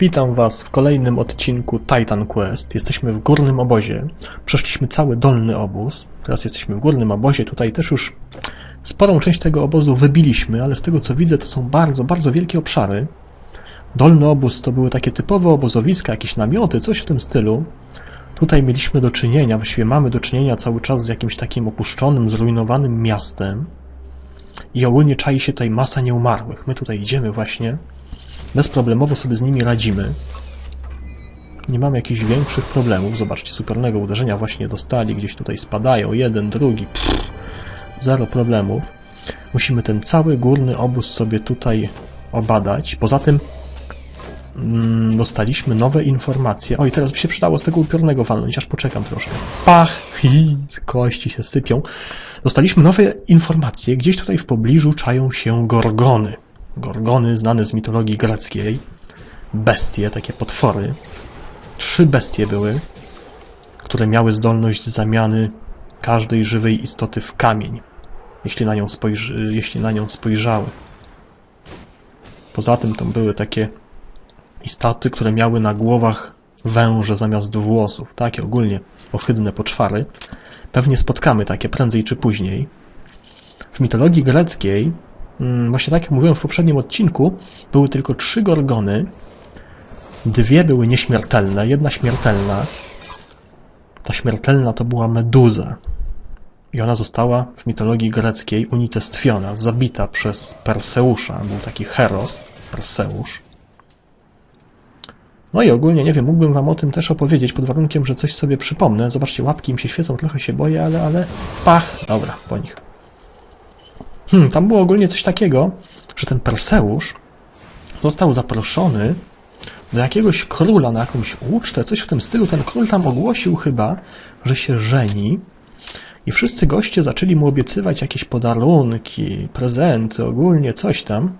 Witam Was w kolejnym odcinku Titan Quest. Jesteśmy w górnym obozie. Przeszliśmy cały dolny obóz. Teraz jesteśmy w górnym obozie. Tutaj też już sporą część tego obozu wybiliśmy, ale z tego co widzę, to są bardzo, bardzo wielkie obszary. Dolny obóz to były takie typowe obozowiska, jakieś namioty, coś w tym stylu. Tutaj mieliśmy do czynienia, właściwie mamy do czynienia cały czas z jakimś takim opuszczonym, zrujnowanym miastem. I ogólnie czai się tutaj masa nieumarłych. My tutaj idziemy właśnie. Bezproblemowo sobie z nimi radzimy. Nie mamy jakichś większych problemów. Zobaczcie, supernego uderzenia właśnie dostali. Gdzieś tutaj spadają. Jeden, drugi. Pff, zero problemów. Musimy ten cały górny obóz sobie tutaj obadać. Poza tym mm, dostaliśmy nowe informacje. O, i teraz by się przydało z tego upiornego walnąć, aż poczekam troszkę. Pach! Hi, kości się sypią. Dostaliśmy nowe informacje. Gdzieś tutaj w pobliżu czają się gorgony. Gorgony znane z mitologii greckiej. Bestie, takie potwory. Trzy bestie były, które miały zdolność zamiany każdej żywej istoty w kamień, jeśli na nią, spojrzy, jeśli na nią spojrzały. Poza tym to były takie istoty, które miały na głowach węże zamiast włosów, takie ogólnie ohydne poczwary. Pewnie spotkamy takie prędzej czy później. W mitologii greckiej, właśnie tak jak mówiłem w poprzednim odcinku, były tylko trzy gorgony. Dwie były nieśmiertelne, jedna śmiertelna. Ta śmiertelna to była Meduza. I ona została w mitologii greckiej unicestwiona, zabita przez Perseusza. Był taki Heros, Perseusz. No i ogólnie, nie wiem, mógłbym wam o tym też opowiedzieć, pod warunkiem, że coś sobie przypomnę. Zobaczcie, łapki im się świecą, trochę się boję, ale, ale... Pach! Dobra, po nich. Hmm, tam było ogólnie coś takiego, że ten Perseusz został zaproszony do jakiegoś króla na jakąś ucztę, coś w tym stylu. Ten król tam ogłosił chyba, że się żeni i wszyscy goście zaczęli mu obiecywać jakieś podarunki, prezenty, ogólnie coś tam.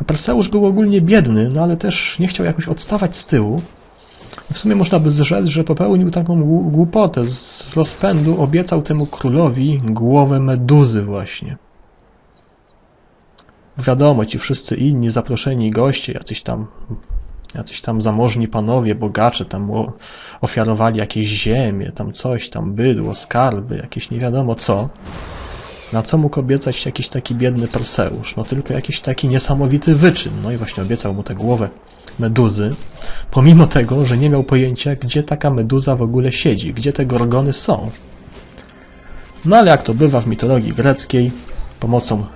A Perseusz był ogólnie biedny, no ale też nie chciał jakoś odstawać z tyłu. W sumie można by zrzec, że popełnił taką gł- głupotę. Z rozpędu obiecał temu królowi głowę meduzy właśnie. Wiadomo, ci wszyscy inni zaproszeni goście, jacyś tam, jacyś tam zamożni panowie, bogacze, tam ofiarowali jakieś ziemie, tam coś, tam bydło, skarby, jakieś nie wiadomo co. Na co mógł obiecać jakiś taki biedny Perseusz? No tylko jakiś taki niesamowity wyczyn. No i właśnie obiecał mu tę głowę meduzy, pomimo tego, że nie miał pojęcia, gdzie taka meduza w ogóle siedzi, gdzie te gorgony są. No ale jak to bywa w mitologii greckiej, pomocą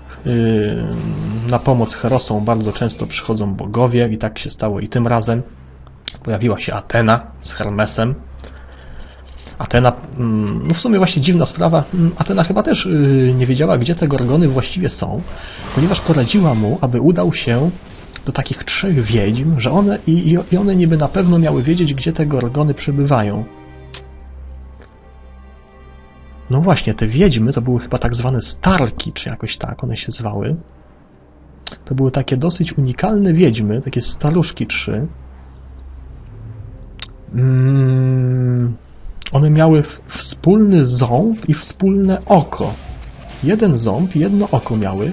na pomoc Herosom bardzo często przychodzą bogowie i tak się stało i tym razem. Pojawiła się Atena z Hermesem, Atena, mm, no w sumie właśnie dziwna sprawa, mm, Atena chyba też yy, nie wiedziała, gdzie te gorgony właściwie są, ponieważ poradziła mu, aby udał się do takich trzech wiedźm, że one i, i one niby na pewno miały wiedzieć, gdzie te gorgony przebywają. No właśnie, te wiedźmy to były chyba tak zwane starki, czy jakoś tak one się zwały. To były takie dosyć unikalne wiedźmy, takie staruszki trzy. Mm, one miały wspólny ząb i wspólne oko. Jeden ząb i jedno oko miały,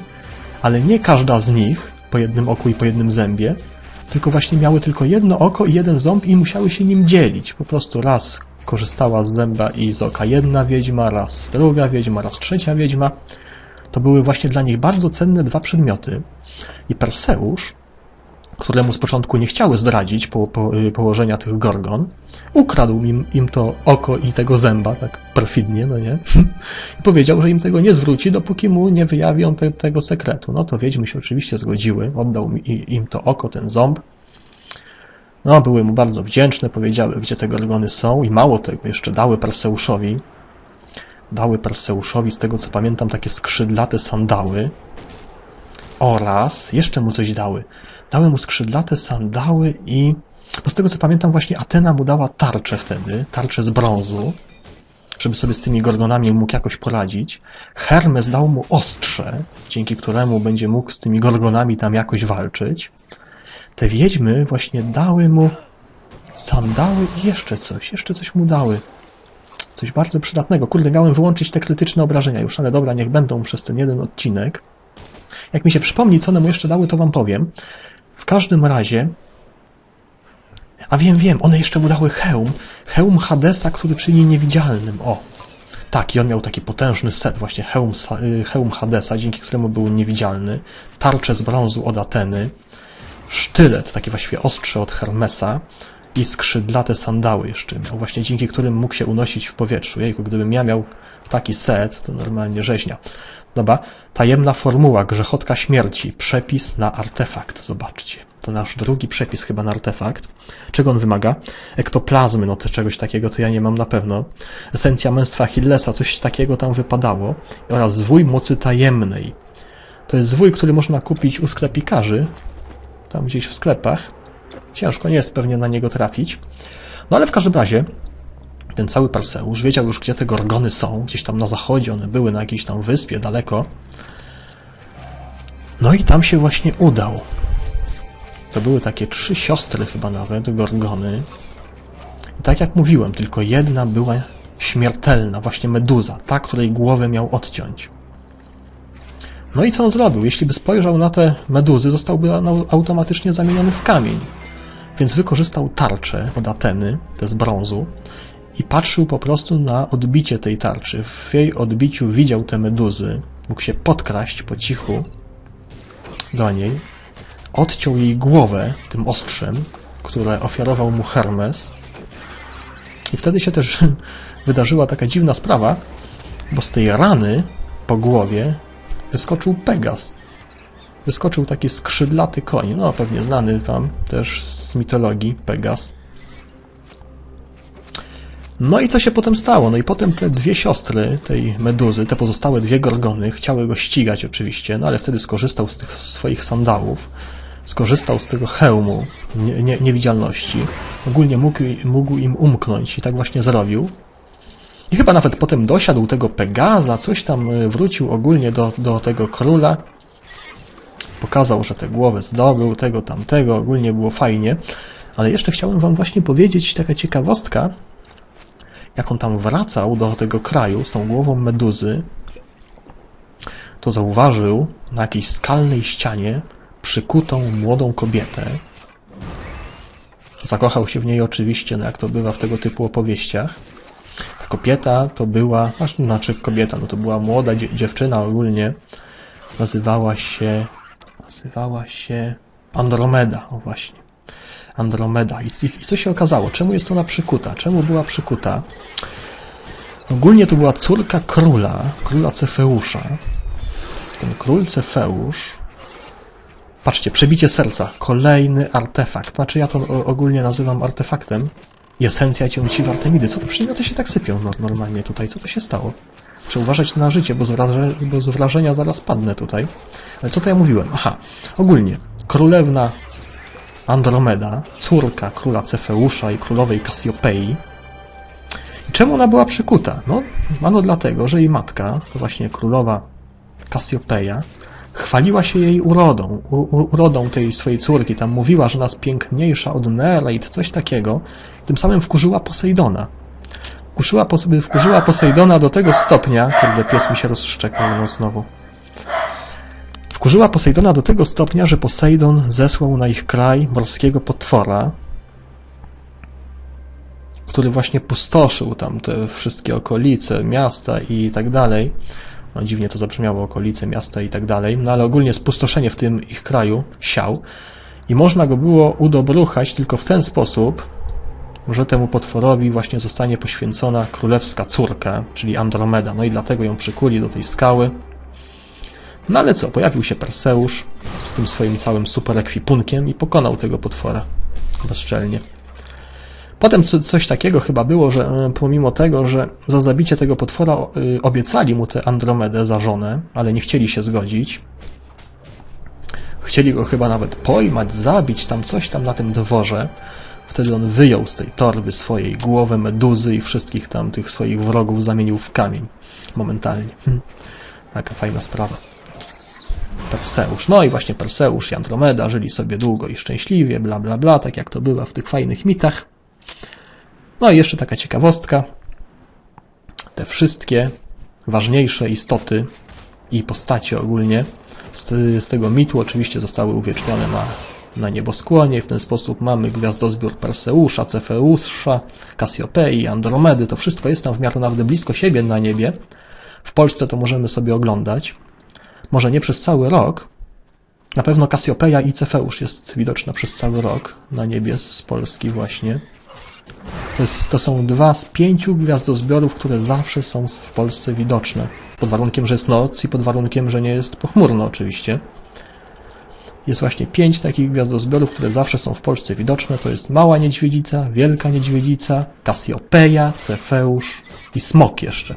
ale nie każda z nich po jednym oku i po jednym zębie, tylko właśnie miały tylko jedno oko i jeden ząb i musiały się nim dzielić. Po prostu raz korzystała z zęba i z oka jedna wiedźma, raz druga wiedźma, raz trzecia wiedźma. To były właśnie dla nich bardzo cenne dwa przedmioty. I Perseusz, któremu z początku nie chciały zdradzić po, po, y, położenia tych gorgon, ukradł im, im to oko i tego zęba, tak perfidnie, no nie? I powiedział, że im tego nie zwróci, dopóki mu nie wyjawią te, tego sekretu. No to wiedźmy się oczywiście zgodziły, oddał mi, im to oko, ten ząb. No, były mu bardzo wdzięczne, powiedziały, gdzie te gorgony są i mało tego, jeszcze dały Perseuszowi, dały Perseuszowi, z tego co pamiętam, takie skrzydlate sandały oraz jeszcze mu coś dały. Dały mu skrzydlate sandały i no z tego co pamiętam właśnie Atena mu dała tarczę wtedy, tarczę z brązu, żeby sobie z tymi gorgonami mógł jakoś poradzić. Hermes dał mu ostrze, dzięki któremu będzie mógł z tymi gorgonami tam jakoś walczyć. Te wiedźmy właśnie dały mu sandały i jeszcze coś, jeszcze coś mu dały. Coś bardzo przydatnego. Kurde, miałem wyłączyć te krytyczne obrażenia już, ale dobra, niech będą przez ten jeden odcinek. Jak mi się przypomni, co one mu jeszcze dały, to wam powiem. W każdym razie. A wiem, wiem, one jeszcze mu dały hełm. Hełm Hadesa, który czyni niewidzialnym. O. Tak, i on miał taki potężny set, właśnie hełm, y, hełm Hadesa, dzięki któremu był niewidzialny. Tarczę z brązu od Ateny. Sztylet, takie właściwie ostrze od Hermesa. I skrzydlate sandały jeszcze miał, właśnie dzięki którym mógł się unosić w powietrzu. Jejku, gdybym ja miał taki set, to normalnie rzeźnia. Dobra, tajemna formuła, grzechotka śmierci, przepis na artefakt, zobaczcie. To nasz drugi przepis chyba na artefakt. Czego on wymaga? Ektoplazmy, no to czegoś takiego to ja nie mam na pewno. Esencja męstwa Achillesa, coś takiego tam wypadało. Oraz zwój mocy tajemnej. To jest zwój, który można kupić u sklepikarzy, tam gdzieś w sklepach. Ciężko nie jest pewnie na niego trafić. No ale w każdym razie ten cały Perseusz wiedział już, gdzie te gorgony są, gdzieś tam na zachodzie, one były na jakiejś tam wyspie daleko. No i tam się właśnie udał. To były takie trzy siostry chyba nawet, gorgony. I tak jak mówiłem, tylko jedna była śmiertelna, właśnie meduza, ta, której głowę miał odciąć. No i co on zrobił? Jeśli by spojrzał na te meduzy, zostałby automatycznie zamieniony w kamień. Więc wykorzystał tarczę od Ateny, te z brązu, i patrzył po prostu na odbicie tej tarczy. W jej odbiciu widział te meduzy, mógł się podkraść po cichu do niej, odciął jej głowę tym ostrzem, które ofiarował mu Hermes. I wtedy się też wydarzyła taka dziwna sprawa, bo z tej rany po głowie wyskoczył Pegas. Wyskoczył taki skrzydlaty koń, no pewnie znany tam też z mitologii, Pegas. No i co się potem stało? No i potem te dwie siostry tej meduzy, te pozostałe dwie gorgony, chciały go ścigać oczywiście, no ale wtedy skorzystał z tych swoich sandałów, skorzystał z tego hełmu nie, nie, niewidzialności, ogólnie mógł, mógł im umknąć i tak właśnie zrobił. I chyba nawet potem dosiadł tego Pegaza, coś tam y, wrócił ogólnie do, do tego króla, pokazał, że te głowy zdobył, tego, tamtego, ogólnie było fajnie. Ale jeszcze chciałem wam właśnie powiedzieć taka ciekawostka, jak on tam wracał do tego kraju z tą głową meduzy, to zauważył na jakiejś skalnej ścianie przykutą młodą kobietę. Zakochał się w niej oczywiście, no jak to bywa w tego typu opowieściach. Ta kobieta to była, znaczy kobieta, no to była młoda dzie- dziewczyna ogólnie. Nazywała się, nazywała się Andromeda, o właśnie. Andromeda. I, i, I co się okazało? Czemu jest ona przykuta? Czemu była przykuta? Ogólnie to była córka króla, króla Cefeusza. Ten król Cefeusz. Patrzcie, przebicie serca. Kolejny artefakt. Znaczy ja to ogólnie nazywam artefaktem. I esencja ciąciwa Artemidy. Co to przedmioty się tak sypią no- normalnie tutaj? Co to się stało? Muszę uważać na życie, bo z, bo z wrażenia zaraz padnę tutaj. Ale co to ja mówiłem? Aha, ogólnie. Królewna Andromeda, córka króla Cefeusza i królowej Kasiopei. Czemu ona była przykuta? No, ano dlatego, że jej matka, to właśnie królowa Kasiopeia, chwaliła się jej urodą, u, urodą tej swojej córki. Tam mówiła, że nas piękniejsza od Nereid, coś takiego. Tym samym wkurzyła Posejdona. Wkurzyła, wkurzyła Posejdona do tego stopnia, kurde, pies mi się rozszczekał no znowu. Wkurzyła Posejdona do tego stopnia, że Posejdon zesłał na ich kraj morskiego potwora, który właśnie pustoszył tam te wszystkie okolice, miasta i tak dalej. No dziwnie to zabrzmiało, okolice, miasta i tak dalej, no ale ogólnie spustoszenie w tym ich kraju siał i można go było udobruchać tylko w ten sposób, że temu potworowi właśnie zostanie poświęcona królewska córka, czyli Andromeda. No i dlatego ją przykuli do tej skały. No ale co, pojawił się Perseusz z tym swoim całym super ekwipunkiem i pokonał tego potwora bezczelnie. Potem co, coś takiego chyba było, że e, pomimo tego, że za zabicie tego potwora e, obiecali mu tę Andromedę za żonę, ale nie chcieli się zgodzić. Chcieli go chyba nawet pojmać, zabić, tam coś tam na tym dworze. Wtedy on wyjął z tej torby swojej głowę meduzy i wszystkich tam tych swoich wrogów zamienił w kamień. Momentalnie. Hm. Taka fajna sprawa. Perseusz. No i właśnie Perseusz i Andromeda żyli sobie długo i szczęśliwie, bla bla bla, tak jak to bywa w tych fajnych mitach. No i jeszcze taka ciekawostka. Te wszystkie ważniejsze istoty i postacie ogólnie z, z tego mitu oczywiście zostały uwiecznione na na nieboskłonie. W ten sposób mamy gwiazdozbiór Perseusza, Cefeusza, Kasiopei, Andromedy. To wszystko jest tam w miarę naprawdę blisko siebie na niebie. W Polsce to możemy sobie oglądać. Może nie przez cały rok. Na pewno Kasiopeia i Cefeusz jest widoczna przez cały rok na niebie z Polski właśnie. To, jest, to są dwa z pięciu gwiazdozbiorów, które zawsze są w Polsce widoczne. Pod warunkiem, że jest noc i pod warunkiem, że nie jest pochmurno oczywiście. Jest właśnie pięć takich gwiazdozbiorów, które zawsze są w Polsce widoczne. To jest Mała Niedźwiedzica, Wielka Niedźwiedzica, Kasiopeia, Cefeusz i Smok jeszcze.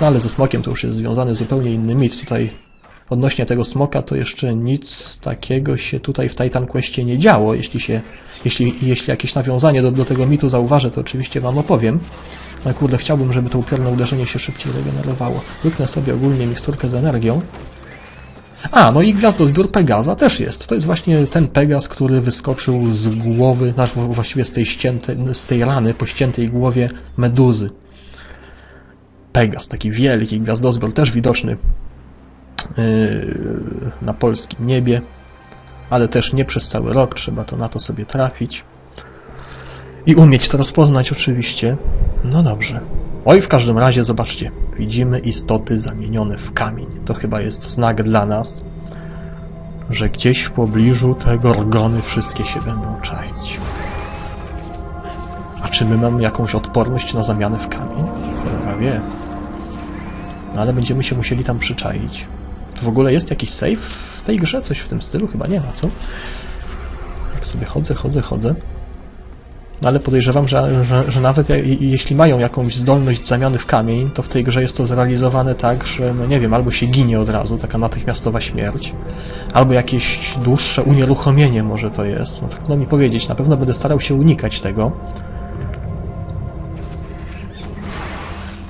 No ale ze Smokiem to już jest związany zupełnie inny mit. Tutaj odnośnie tego Smoka to jeszcze nic takiego się tutaj w Titan Questie nie działo. Jeśli, się, jeśli, jeśli jakieś nawiązanie do, do tego mitu zauważę, to oczywiście Wam opowiem. Ale kurde, chciałbym, żeby to upiorne uderzenie się szybciej regenerowało. Łyknę sobie ogólnie miksturkę z energią. A, no i gwiazdozbiór Pegaza też jest. To jest właśnie ten Pegaz, który wyskoczył z głowy, znaczy właściwie z tej, ścięte, z tej rany po ściętej głowie Meduzy. Pegaz, taki wielki gwiazdozbiór, też widoczny na polskim niebie, ale też nie przez cały rok, trzeba to na to sobie trafić. I umieć to rozpoznać oczywiście. No dobrze. Oj, w każdym razie, zobaczcie, widzimy istoty zamienione w kamień. To chyba jest znak dla nas, że gdzieś w pobliżu te gorgony wszystkie się będą czaić. A czy my mamy jakąś odporność na zamianę w kamień? Cholera wie. No ale będziemy się musieli tam przyczaić. W ogóle jest jakiś save w tej grze? Coś w tym stylu? Chyba nie ma, co? Jak sobie chodzę, chodzę, chodzę. Ale podejrzewam, że, że, że nawet je- jeśli mają jakąś zdolność zamiany w kamień, to w tej grze jest to zrealizowane tak, że no nie wiem, albo się ginie od razu, taka natychmiastowa śmierć, albo jakieś dłuższe unieruchomienie może to jest. No, trudno mi powiedzieć, na pewno będę starał się unikać tego.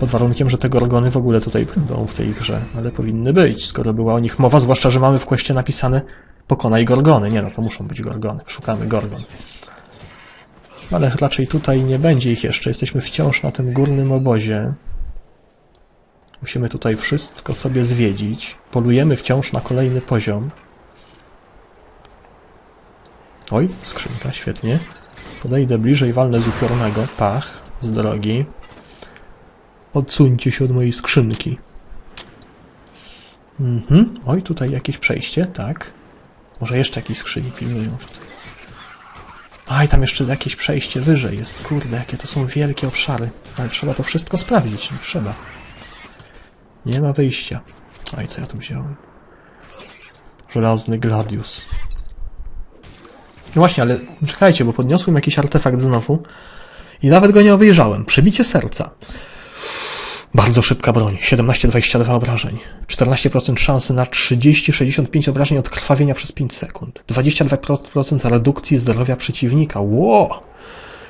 Pod warunkiem, że te gorgony w ogóle tutaj będą w tej grze, ale powinny być, skoro była o nich mowa, zwłaszcza, że mamy w kwestii napisane pokonaj gorgony. Nie no, to muszą być gorgony. Szukamy gorgon. Ale raczej tutaj nie będzie ich jeszcze. Jesteśmy wciąż na tym górnym obozie. Musimy tutaj wszystko sobie zwiedzić. Polujemy wciąż na kolejny poziom. Oj, skrzynka, świetnie. Podejdę bliżej, walnę z upiornego. Pach, z drogi. Odsuńcie się od mojej skrzynki. Mhm. Oj, tutaj jakieś przejście, tak. Może jeszcze jakieś skrzyni pilnują tutaj. A i tam jeszcze jakieś przejście wyżej jest. Kurde, jakie to są wielkie obszary. Ale trzeba to wszystko sprawdzić. No, trzeba. Nie ma wyjścia. A i co ja tu wziąłem? Żelazny Gladius. No właśnie, ale czekajcie, bo podniosłem jakiś artefakt znowu i nawet go nie obejrzałem. Przebicie serca. Bardzo szybka broń. 17-22 obrażeń. 14% szansy na 30-65 obrażeń od krwawienia przez 5 sekund. 22% redukcji zdrowia przeciwnika. Ło!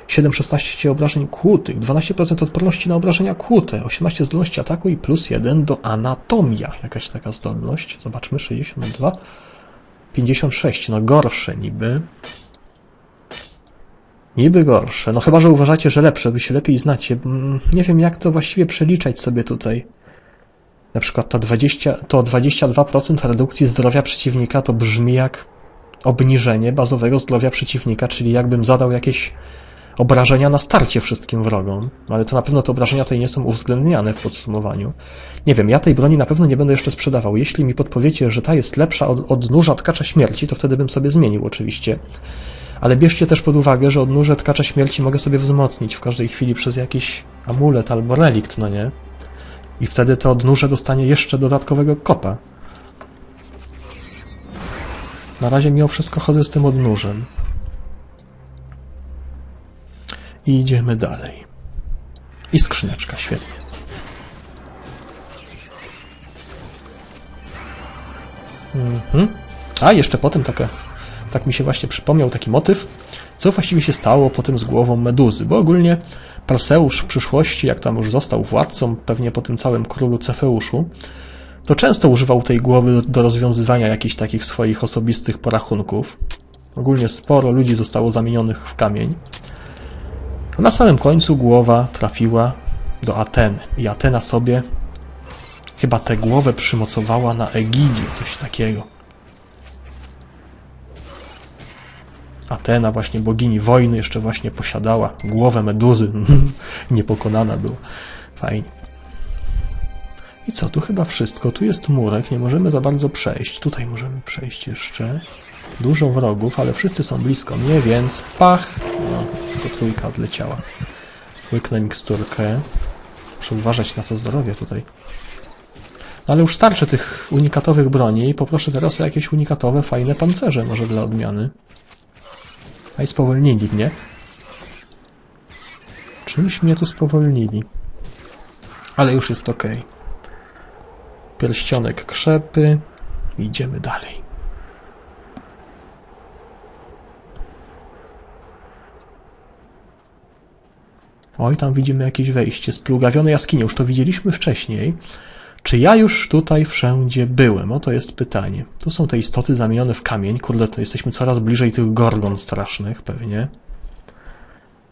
7-16 obrażeń kłutych. 12% odporności na obrażenia kłute. 18 zdolności ataku i plus 1 do anatomia. Jakaś taka zdolność. Zobaczmy. 62. 56. No gorsze niby. Niby gorsze. No chyba, że uważacie, że lepsze, wy się lepiej znacie. Mm, Nie wiem, jak to właściwie przeliczać sobie tutaj. Na przykład ta 20, to 22% redukcji zdrowia przeciwnika to brzmi jak obniżenie bazowego zdrowia przeciwnika, czyli jakbym zadał jakieś obrażenia na starcie wszystkim wrogom. Ale to na pewno te obrażenia tutaj nie są uwzględniane w podsumowaniu. Nie wiem, ja tej broni na pewno nie będę jeszcze sprzedawał. Jeśli mi podpowiecie, że ta jest lepsza od, od nóża tkacza śmierci, to wtedy bym sobie zmienił oczywiście. Ale bierzcie też pod uwagę, że odnóże tkacza śmierci mogę sobie wzmocnić w każdej chwili przez jakiś amulet albo relikt, no nie? I wtedy to odnóże dostanie jeszcze dodatkowego kopa. Na razie mimo wszystko chodzę z tym odnóżem. I idziemy dalej. I skrzyneczka, świetnie. Mhm. A, jeszcze potem taka, tak mi się właśnie przypomniał taki motyw, co właściwie się stało potem z głową Meduzy, bo ogólnie Perseusz w przyszłości, jak tam już został władcą, pewnie po tym całym królu Cefeuszu, to często używał tej głowy do, rozwiązywania jakichś takich swoich osobistych porachunków. Ogólnie sporo ludzi zostało zamienionych w kamień. A na samym końcu głowa trafiła do Ateny i Atena sobie chyba tę głowę przymocowała na Egidzie, coś takiego. Atena, właśnie bogini wojny, jeszcze właśnie posiadała głowę meduzy. Niepokonana była. Fajnie. I co, tu chyba wszystko. Tu jest murek, nie możemy za bardzo przejść. Tutaj możemy przejść jeszcze. Dużo wrogów, ale wszyscy są blisko mnie, więc pach! No, tylko trójka odleciała. Łyknę miksturkę. Muszę uważać na to zdrowie tutaj. No ale już starczy tych unikatowych broni i poproszę teraz o jakieś unikatowe, fajne pancerze, może dla odmiany. A i spowolnili mnie. Czymś mnie tu spowolnili. Ale już jest ok. Pierścionek krzepy. Idziemy dalej. Oj, tam widzimy jakieś wejście. Splugawione jaskinie. Już to widzieliśmy wcześniej. Czy ja już tutaj wszędzie byłem? Oto jest pytanie. Tu są te istoty zamienione w kamień. Kurde, to jesteśmy coraz bliżej tych gorgon strasznych, pewnie.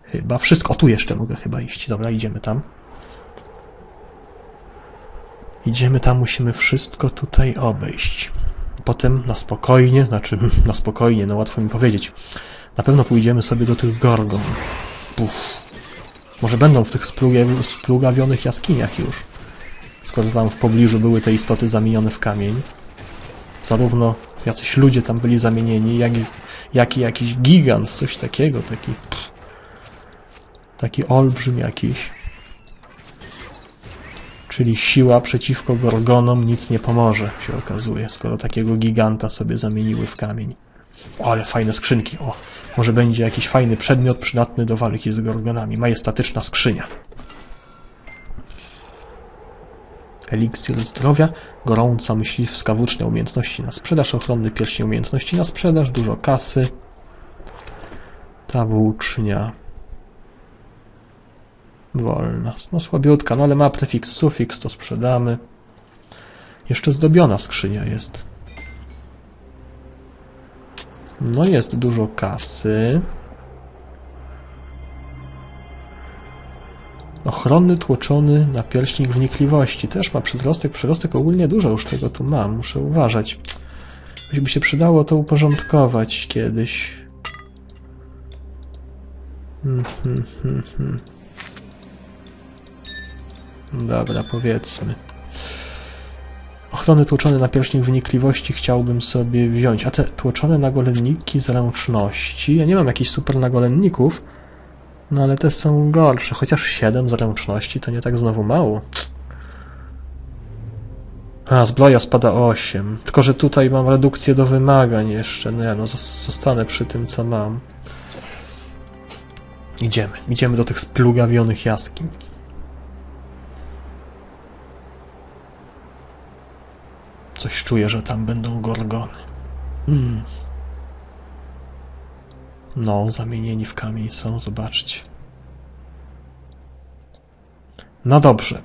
Chyba wszystko. O, tu jeszcze mogę chyba iść. Dobra, idziemy tam. Idziemy tam, musimy wszystko tutaj obejść. Potem na spokojnie, znaczy na spokojnie, no łatwo mi powiedzieć. Na pewno pójdziemy sobie do tych gorgon. Puf. Może będą w tych splugaw- splugawionych jaskiniach już. Skoro tam w pobliżu były te istoty zamienione w kamień. Zarówno jacyś ludzie tam byli zamienieni, jak i, jak i jakiś gigant, coś takiego, taki taki olbrzym jakiś. Czyli siła przeciwko gorgonom nic nie pomoże, się okazuje, skoro takiego giganta sobie zamieniły w kamień. O, ale fajne skrzynki. O, może będzie jakiś fajny przedmiot przydatny do walki z gorgonami. Majestatyczna skrzynia. Eliksir zdrowia, gorąca myśliwska włócznia umiejętności na sprzedaż, ochronny pierścień umiejętności na sprzedaż, dużo kasy. Ta włócznia. Wolna. No słabiutka, no ale ma prefiks, sufiks, to sprzedamy. Jeszcze zdobiona skrzynia jest. No jest dużo kasy. Ochronny, tłoczony napierśnik wnikliwości. Też ma przyrostek, przyrostek ogólnie dużo już tego tu mam, muszę uważać. By się przydało to uporządkować kiedyś. Hmm, hmm, hmm, hmm. Dobra, powiedzmy. Ochrony tłoczony napierśnik wnikliwości chciałbym sobie wziąć. A te tłoczone nagolenniki zręczności. Ja nie mam jakichś super nagolenników. No ale te są gorsze. Chociaż 7 zręczności to nie tak znowu mało. A, zbroja spada o 8. Tylko, że tutaj mam redukcję do wymagań jeszcze. No ja no, zos- zostanę przy tym, co mam. Idziemy. Idziemy do tych splugawionych jaskiń. Coś czuję, że tam będą gorgony. Hmm. No, zamienieni w kamień są, zobaczcie. No dobrze.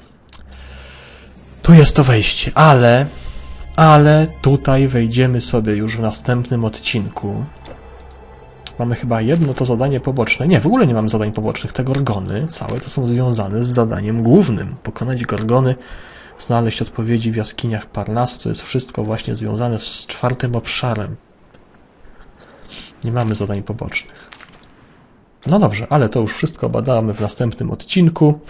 Tu jest to wejście, ale, ale tutaj wejdziemy sobie już w następnym odcinku. Mamy chyba jedno to zadanie poboczne. Nie, w ogóle nie mamy zadań pobocznych. Te gorgony całe to są związane z zadaniem głównym. Pokonać gorgony, znaleźć odpowiedzi w jaskiniach Parnasu. To jest wszystko właśnie związane z czwartym obszarem. Nie mamy zadań pobocznych. No dobrze, ale to już wszystko badamy w następnym odcinku.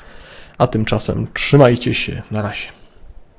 A tymczasem trzymajcie się. Na razie.